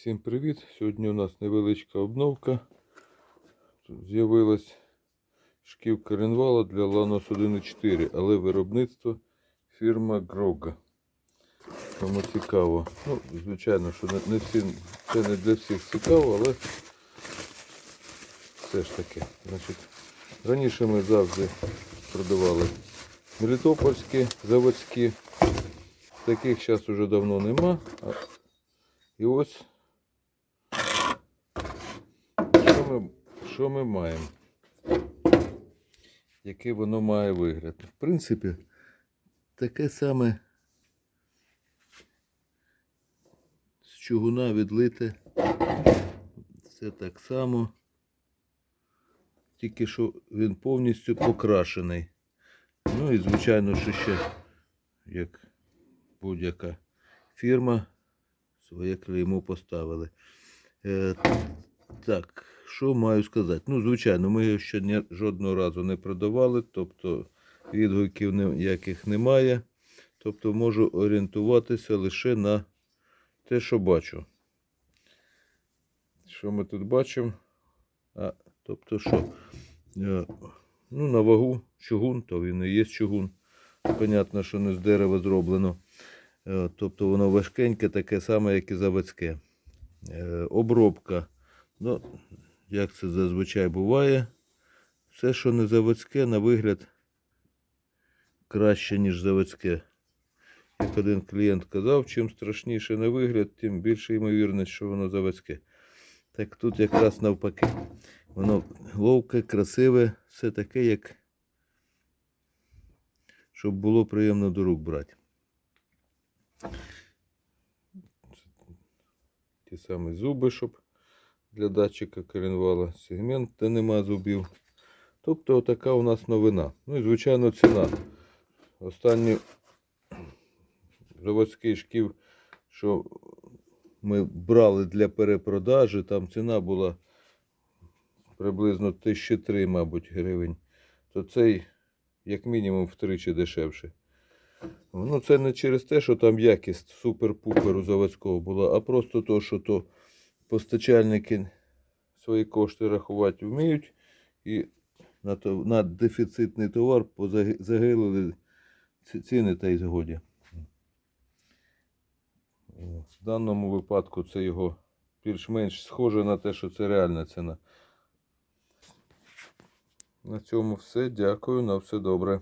Всім привіт! Сьогодні у нас невеличка обновка. Тут з'явилась шківка ренвала для Lanos 1.4, але виробництво фірма Грога. Кому цікаво. Ну, звичайно, що не, всі, це не для всіх цікаво, але все ж таки. Значить, раніше ми завжди продавали мелітопольські, заводські. Таких зараз вже давно нема. І ось що ми, що ми маємо? Який воно має вигляд? В принципі, таке саме з чугуна відлите. Це так само. Тільки що він повністю покрашений. Ну і звичайно, що ще, як будь-яка фірма, своє клеймо поставили. Так, що маю сказати? Ну, звичайно, ми його ще ні, жодного разу не продавали, тобто відгуків ніяких немає. Тобто можу орієнтуватися лише на те, що бачу. Що ми тут бачимо? А, тобто що? Е, ну, на вагу чугун, то він і є чугун. Понятно, що не з дерева зроблено. Е, Тобто воно важкеньке, таке саме, як і заводське. Е, Обробка. Ну, як це зазвичай буває. Все, що не заводське, на вигляд краще, ніж заводське. Як один клієнт казав, чим страшніше на вигляд, тим більше ймовірність, що воно заводське. Так тут якраз навпаки. Воно ловке, красиве, все таке, як щоб було приємно до рук брати. Ті самі зуби, щоб для датчика коленвала, сегмент, де нема зубів. Тобто отака у нас новина. Ну і звичайно ціна. Останній заводський шків, що ми брали для перепродажі, там ціна була приблизно 1003, мабуть, гривень. То цей як мінімум втричі дешевше. Ну, це не через те, що там якість супер-пупер у заводського була, а просто то, що то постачальники свої кошти рахувати вміють і на, то, на дефіцитний товар загилили ціни та й згоді. В даному випадку це його більш-менш схоже на те, що це реальна ціна. На цьому все. Дякую. На все добре.